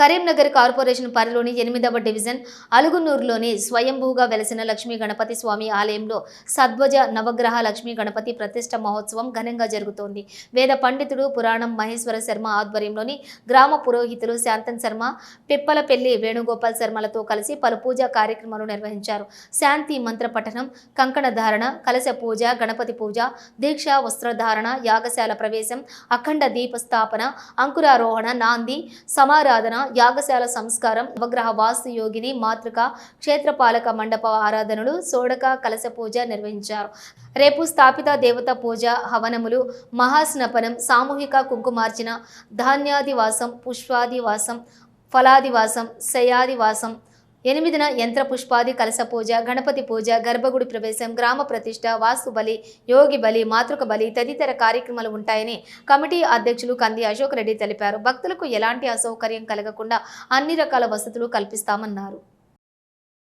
Karimnagar corporation పరిలోని ఎనిమిదవ division అలుగునూరులోని స్వయంభూగా వెలసిన లక్ష్మీ గణపతి స్వామి ఆలయంలో సద్వజ నవగ్రహ లక్ష్మీ గణపతి ప్రతిష్ట మహోత్సవం ఘనంగా జరుగుతోంది. వేద పండితుడు పురాణం మహేశ్వర శర్మ ఆధ్వర్యంలోని గ్రామ పురోహితులు శాంతన్ శర్మ పిప్పలపెల్లి వేణుగోపాల్ శర్మలతో కలిసి పలు పూజా కార్యక్రమాలు నిర్వహించారు. శాంతి మంత్ర పఠనం కంకణ ధారణ కలశ పూజ గణపతి పూజ దీక్ష వస్త్రధారణ యాగశాల ప్రవేశం అఖండ దీప స్థాపన అంకురారోహణ నాంది సమారాధన యాగశాల సంస్కారం నవగ్రహ వాస్తు యోగిని మాతృక క్షేత్రపాలక మండప ఆరాధనలు సోడక కలశ పూజ నిర్వహించారు. రేపు స్థాపిత దేవత పూజ హవనములు మహాస్నపనం సామూహిక కుంకుమార్చన ధాన్యాదివాసం పుష్పాదివాసం ఫలాదివాసం శయాదివాసం ఎనిమిదిన యంత్ర పుష్పాది కలస పూజ గణపతి పూజ గర్భగుడి ప్రవేశం గ్రామ ప్రతిష్ట వాస్తు బలి యోగి బలి మాతృక బలి తదితర కార్యక్రమాలు ఉంటాయని కమిటీ అధ్యక్షులు కంది అశోక్ రెడ్డి తెలిపారు. భక్తులకు ఎలాంటి అసౌకర్యం కలగకుండా అన్ని రకాల వసతులు కల్పిస్తామన్నారు.